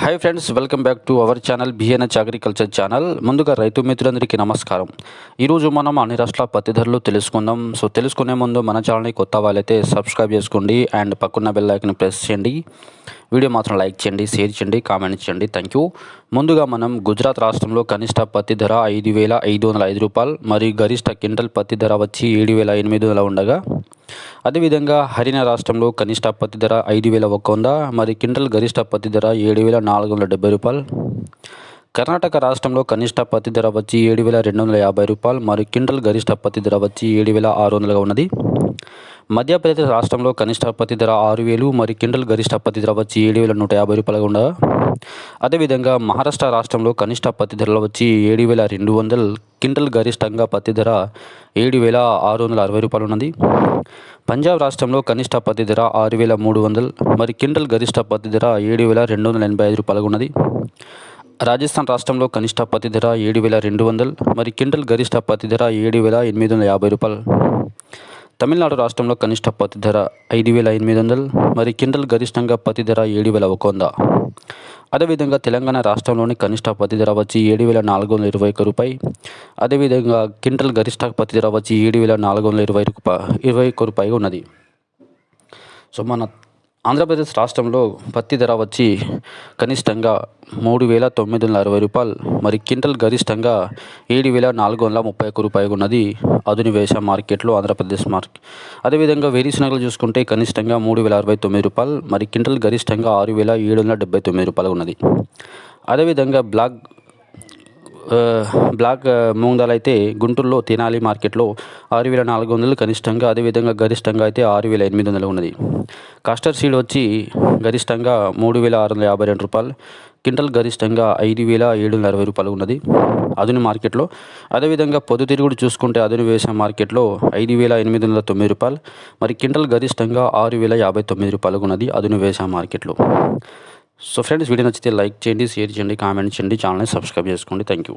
Hi friends welcome back to our channel B N H agriculture channel ముందుగా రైతు మిత్రులందరికీ నమస్కారం. ఈరోజు మనం అన్ని రాష్ట్రాల పత్తి ధరలు తెలుసుకుందాం. సో తెలుసుకునే ముందు మన ఛానల్ని కొత్త వాళ్ళైతే సబ్స్క్రైబ్ చేసుకోండి అండ్ పక్కన్న బెల్ ఐకన్ ప్రెస్ చేయండి. వీడియో మాత్రం లైక్ చేయండి షేర్ చేయండి కామెంట్ చేయండి. థ్యాంక్ యూ ముందుగా మనం గుజరాత్ రాష్ట్రంలో కనిష్ట పత్తి ధర ఐదు వేల ఐదు వందల ఐదు రూపాయలు మరియు గరిష్ట క్వింటల్ పత్తి ధర వచ్చి ఏడు వేల ఎనిమిది వందల ఉండగా అదేవిధంగా హర్యానా రాష్ట్రంలో కనిష్ట పత్తి ధర ఐదు వేల ఒక్క వంద మరి క్వింటల్ గరిష్ట పత్తి ధర ఏడు వేల నాలుగు వందల డెబ్బై రూపాయలు. కర్ణాటక రాష్ట్రంలో కనిష్ట పత్తి ధర వచ్చి ఏడు వేల రెండు వందల యాభై రూపాయలు మరియు క్వింటల్ గరిష్ట పత్తి ధర వచ్చి ఏడు వేల ఆరు వందలుగా ఉన్నది. మధ్యప్రదేశ్ రాష్ట్రంలో కనిష్ట పత్తి ధర ఆరు వేలు మరియు క్వింటల్ గరిష్ట పత్తి ధర వచ్చి ఏడు వేల నూట యాభై రూపాయలుగా ఉండగా అదేవిధంగా మహారాష్ట్ర రాష్ట్రంలో కనిష్ట పత్తి ధరలు వచ్చి ఏడు వేల రెండు వందలు క్వింటల్ గరిష్టంగా పత్తి ధర ఏడు వేల ఆరు వందల అరవై రూపాయలు ఉన్నది. పంజాబ్ రాష్ట్రంలో కనిష్ట పత్తి ధర ఆరు వేల మూడు వందలు మరి కిండల్ గరిష్ట పత్తి ధర ఏడు వేల రెండు వందల ఎనభై ఐదు రూపాయలుగా ఉన్నది. రాజస్థాన్ రాష్ట్రంలో కనిష్ట పత్తి ధర ఏడు వేల రెండు వందలు మరి కిండల్ గరిష్ట పత్తి ధర ఏడు వేల ఎనిమిది వందల యాభై రూపాయలు. తమిళనాడు రాష్ట్రంలో కనిష్ట పత్తి ధర ఐదు వేల ఎనిమిది వందలు మరి కిండల్ గరిష్టంగా పత్తి ధర ఏడు వేల ఒక వంద. అదేవిధంగా తెలంగాణ రాష్ట్రంలోని కనిష్ట పత్తి ధర వచ్చి ఏడు వేల నాలుగు వందల ఇరవై ఒక్క రూపాయి. అదేవిధంగా క్వింటల్ గరిష్ట పత్తి ధర వచ్చి ఏడు వేల నాలుగు వందల ఇరవై రూపాయ ఇరవై ఒక్క రూపాయి ఉన్నది. సో మన ఆంధ్రప్రదేశ్ రాష్ట్రంలో పత్తి ధర వచ్చి కనిష్టంగా మూడు వేల తొమ్మిది వందల అరవై రూపాయలు మరి క్వింటల్ గరిష్టంగా ఏడు వేల నాలుగు వందల ముప్పై ఒక్క రూపాయలు ఉన్నది అదునివేశ మార్కెట్లో ఆంధ్రప్రదేశ్ మార్కెట్ అదేవిధంగా వేరుశనగలు చూసుకుంటే కనిష్టంగా మూడు వేల అరవై తొమ్మిది రూపాయలు మరి క్వింటల్ గరిష్టంగా ఆరు వేల ఏడు వందల డెబ్బై తొమ్మిది రూపాయలు ఉన్నది. అదేవిధంగా బ్లాక్ బ్లాక్ మూంగ్ దాల్ అయితే గుంటూరులో తెనాలి మార్కెట్లో ఆరు వేల నాలుగు వందలు కనిష్టంగా అదేవిధంగా గరిష్టంగా అయితే ఆరు వేల ఎనిమిది వందలు ఉన్నది. కాస్టర్ సీడ్ వచ్చి గరిష్టంగా మూడు వేల ఆరు వందల యాభై రెండు రూపాయలు క్వింటల్ గరిష్టంగా ఐదు వేల ఏడు వందల అరవై రూపాయలు ఉన్నది. అదును మార్కెట్లో అదేవిధంగా పొద్దుతిరుగుడు చూసుకుంటే అదును వ్యవసాయ మార్కెట్లో ఐదు వేల ఎనిమిది వందల తొమ్మిది రూపాయలు మరి క్వింటల్ గరిష్టంగా ఆరు వేల యాభై తొమ్మిది రూపాయలు ఉన్నది అదును వ్యవసాయ మార్కెట్లో. సో ఫ్రెండ్స్ వీడియో నచ్చితే లైక్ చేయండి షేర్ చేయండి కామెంట్ చేయండి ఛానల్ని సబ్స్క్రైబ్ చేసుకోండి. Thank you